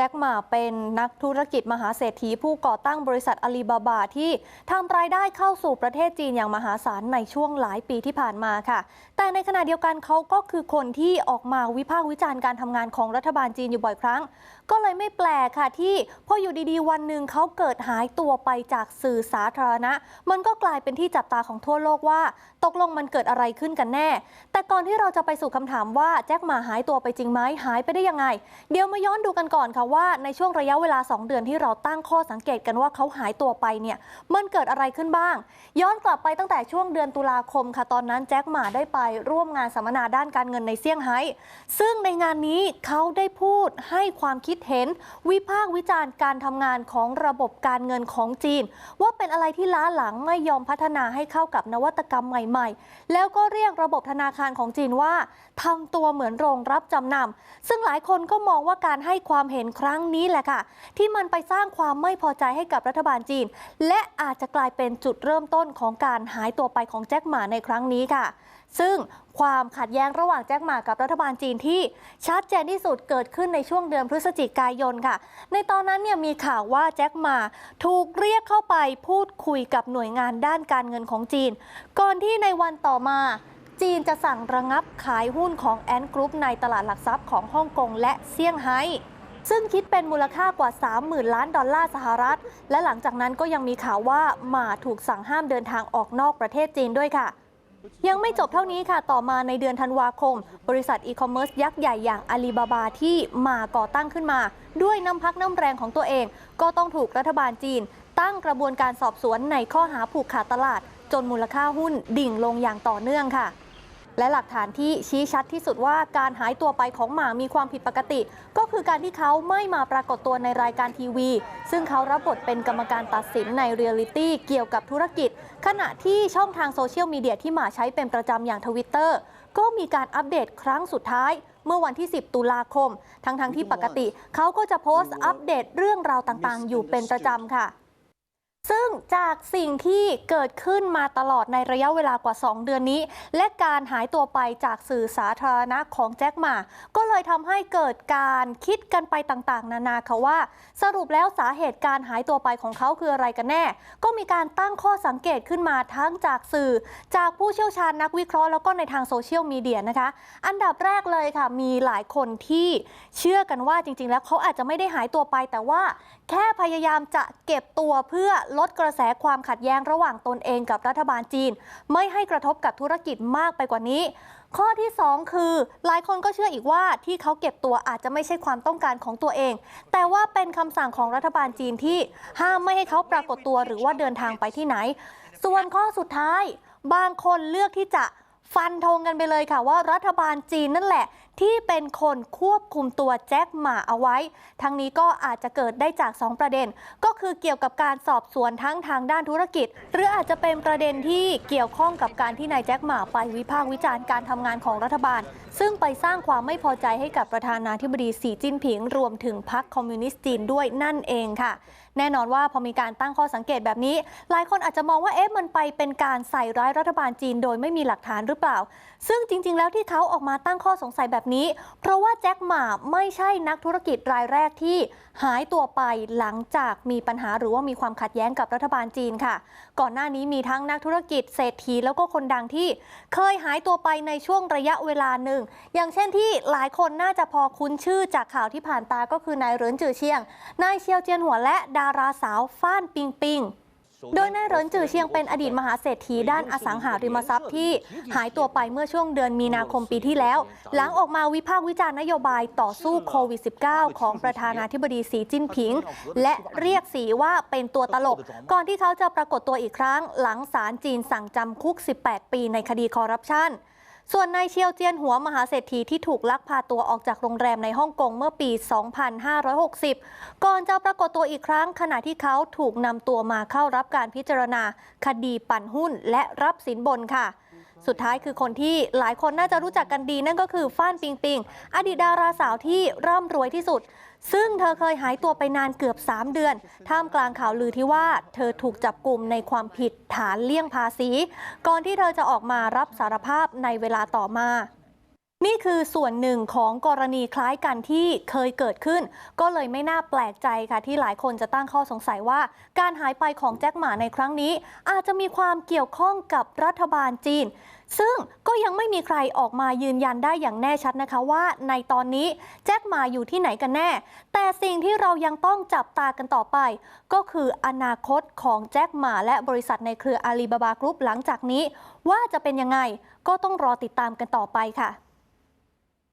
จ็คหมาเป็นนักธุรกิจมหาเศรษฐีผู้ก่อตั้งบริษัทอาลีบาบาที่ทำรายได้เข้าสู่ประเทศจีนอย่างมหาศาลในช่วงหลายปีที่ผ่านมาค่ะ แต่ในขณะเดียวกันเขาก็คือคนที่ออกมาวิพากษ์วิจารณ์การทำงานของรัฐบาลจีนอยู่บ่อยครั้ง ก็เลยไม่แปลกค่ะที่พออยู่ดีๆ วันหนึ่งเขาเกิดหายตัวไปจากสื่อสาธารณะ มันก็กลายเป็นที่จับตาของทั่วโลกว่า ตกลงมันเกิดอะไรขึ้นกันแน่ แต่ก่อนที่เราจะไปสู่คำถามว่าแจ็คหมาหายตัวไปจริงไหมหายไปได้ยังไง เดี๋ยวมาย้อนดูกันก่อนค่ะว่าในช่วงระยะเวลา 2 เดือนที่เราตั้งข้อสังเกตกันว่าเขาหายตัวไปเนี่ยมันเกิดอะไรขึ้นบ้าง ย้อนกลับไปตั้งแต่ช่วงเดือนตุลาคมค่ะตอนนั้นแจ็คหมาได้ไปร่วมงานสัมมนาด้านการเงินในเซี่ยงไฮ้ซึ่งในงานนี้เขาได้พูดให้ความคิดเห็น วิพากษ์วิจารณ์การทำงานของระบบการเงินของจีน ว่าเป็นอะไรที่ล้าหลังไม่ยอมพัฒนาให้เข้ากับนวัตกรรมใหม่ ๆ แล้วก็เรียกระบบธนาคารของจีนว่าทำตัวเหมือนโรงรับจำนำซึ่งหลายคนก็มองว่าการให้ความเห็นครั้งนี้แหละค่ะ ที่มันไปสร้างความไม่พอใจให้กับรัฐบาลจีน และอาจจะกลายเป็นจุดเริ่มต้นของการหายตัวไปของแจ็คหมาในครั้งนี้ค่ะ ซึ่งความขัดแย้งระหว่างแจ็คหมากับรัฐบาลจีนที่ชัดเจนที่สุดเกิดขึ้นในช่วงเดือนพฤศจิกายนค่ะ ในตอนนั้นเนี่ยมีข่าวว่าแจ็คหมาถูกเรียกเข้าไปพูดคุยกับหน่วยงานด้านการเงินของจีน ก่อนที่ในวันต่อมาจีนจะสั่งระงับขายหุ้นของแอนกรุ๊ปในตลาดหลักทรัพย์ของฮ่องกงและเซี่ยงไฮ้ ซึ่งคิดเป็นมูลค่ากว่า 30,000 ล้านดอลลาร์สหรัฐ และหลังจากนั้นก็ยังมีข่าวว่าหมาถูกสั่งห้ามเดินทางออกนอกประเทศจีนด้วยค่ะยังไม่จบเท่านี้ค่ะ ต่อมาในเดือนธันวาคม บริษัทอีคอมเมิร์ซยักษ์ใหญ่อย่างอาลีบาบาที่มาก่อตั้งขึ้นมา ด้วยน้ำพักน้ำแรงของตัวเอง ก็ต้องถูกรัฐบาลจีน ตั้งกระบวนการสอบสวนในข้อหาผูกขาดตลาด จนมูลค่าหุ้นดิ่งลงอย่างต่อเนื่องค่ะ และหลักฐานที่ชี้ชัดที่สุดว่าการหายตัวไปของหมามีความผิดปกติ ก็คือการที่เขาไม่มาปรากฏตัวในรายการทีวี ซึ่งเขารับบทเป็นกรรมการตัดสินในเรียลิตี้เกี่ยวกับธุรกิจ ขณะที่ช่องทางโซเชียลมีเดียที่หมาใช้เป็นประจำอย่างทวิตเตอร์ก็มีการอัปเดตครั้งสุดท้ายเมื่อวันที่ 10 ตุลาคม ทั้งๆทที่ปกติ เขาก็จะโพสต์อัปเดตเรื่องราวต่างๆ อยู่เป็นประจำค่ะ ซึ่งจากสิ่งที่เกิดขึ้นมาตลอดในระยะเวลากว่า 2 เดือนนี้ และการหายตัวไปจากสื่อสาธารณะของแจ็คหมา ก็เลยทำให้เกิดการคิดกันไปต่างๆ นานาค่ะว่า สรุปแล้วสาเหตุการหายตัวไปของเขาคืออะไรกันแน่ ก็มีการตั้งข้อสังเกตขึ้นมาทั้งจากสื่อ จากผู้เชี่ยวชาญนักวิเคราะห์แล้วก็ในทางโซเชียลมีเดียนะคะ อันดับแรกเลยค่ะ มีหลายคนที่เชื่อกันว่าจริง ๆ แล้วเขาอาจจะไม่ได้หายตัวไป แต่ว่าแค่พยายามจะเก็บตัวเพื่อลดกระแสความขัดแย้งระหว่างตนเองกับรัฐบาลจีน ไม่ให้กระทบกับธุรกิจมากไปกว่านี้ ข้อที่ 2 คือ หลายคนก็เชื่ออีกว่าที่เขาเก็บตัวอาจจะไม่ใช่ความต้องการของตัวเอง แต่ว่าเป็นคำสั่งของรัฐบาลจีนที่ห้ามไม่ให้เขาปรากฏตัวหรือว่าเดินทางไปที่ไหน ส่วนข้อสุดท้าย บางคนเลือกที่จะฟันธงกันไปเลยค่ะว่ารัฐบาลจีนนั่นแหละ ที่เป็นคนควบคุมตัวแจ็คหมาเอาไว้ ทั้งนี้ก็อาจจะเกิดได้จาก 2 ประเด็น ก็คือเกี่ยวกับการสอบสวนทั้งทางด้านธุรกิจ หรืออาจจะเป็นประเด็นที่เกี่ยวข้องกับการที่นายแจ็คหมาไปวิพากษ์วิจารณ์การทำงานของรัฐบาล ซึ่งไปสร้างความไม่พอใจให้กับประธานาธิบดีสีจิ้นผิง รวมถึงพรรคคอมมิวนิสต์จีนด้วยนั่นเองค่ะ แน่นอนว่าพอมีการตั้งข้อสังเกตแบบนี้ หลายคนอาจจะมองว่าเอ๊ะมันไปเป็นการใส่ร้ายรัฐบาลจีน โดยไม่มีหลักฐานหรือเปล่า ซึ่งจริง ๆ แล้วที่เขาออกมาตั้งข้อสงสัยแบบนี้ เพราะว่าแจ็คหม่าไม่ใช่นักธุรกิจรายแรกที่หายตัวไปหลังจากมีปัญหาหรือว่ามีความขัดแย้งกับรัฐบาลจีนค่ะ ก่อนหน้านี้มีทั้งนักธุรกิจเศรษฐีแล้วก็คนดังที่เคยหายตัวไปในช่วงระยะเวลาหนึ่ง อย่างเช่นที่หลายคนน่าจะพอคุ้นชื่อจากข่าวที่ผ่านตาก็คือนายเหรินจือเชียง นายเชียวเจียนหัวและดาราสาวฟ้านปิงปิง โดยนายเหรินจือเชียงเป็นอดีตมหาเศรษฐีด้านอสังหาริมทรัพย์ที่หายตัวไปเมื่อช่วงเดือนมีนาคมปีที่แล้ว หลังออกมาวิพากษ์วิจารณ์นโยบายต่อสู้โควิด -19 ของประธานาธิบดีสีจิ้นผิง และเรียกสีว่าเป็นตัวตลก ก่อนที่เขาจะปรากฏตัวอีกครั้ง หลังศาลจีนสั่งจำคุก 18 ปีในคดีคอร์รัปชัน ส่วนนายเชียวเจียนหัวมหาเศรษฐีที่ถูกลักพาตัวออกจากโรงแรมในฮ่องกงเมื่อปี 2560 ก่อนจะปรากฏตัวอีกครั้ง ขณะที่เขาถูกนำตัวมาเข้ารับการพิจารณา คดีปั่นหุ้นและรับสินบนค่ะ สุดท้ายคือคนที่หลายคนน่าจะรู้จักกันดี นั่นก็คือฟ้านปิงปิงอดีตดาราสาวที่ร่ำรวยที่สุด ซึ่งเธอเคยหายตัวไปนานเกือบ 3 เดือน ท่ามกลางข่าวลือที่ว่า เธอถูกจับกลุ่มในความผิดฐานเลี่ยงภาษี ก่อนที่เธอจะออกมารับสารภาพในเวลาต่อมา นี่คือส่วนหนึ่งของกรณีคล้ายกันที่เคยเกิดขึ้น ก็เลยไม่น่าแปลกใจค่ะ ที่หลายคนจะตั้งข้อสงสัยว่า การหายไปของแจ็คหมาในครั้งนี้ อาจจะมีความเกี่ยวข้องกับรัฐบาลจีน ซึ่งก็ยังไม่มีใครออกมายืนยันได้อย่างแน่ชัดนะคะว่า ในตอนนี้แจ็คหมาอยู่ที่ไหนกันแน่ แต่สิ่งที่เรายังต้องจับตากันต่อไป ก็คืออนาคตของแจ็คหมาและบริษัทในเครืออาลีบาบากรุ๊ปหลังจากนี้ ว่าจะเป็นยังไงก็ต้องรอติดตามกันต่อไปค่ะ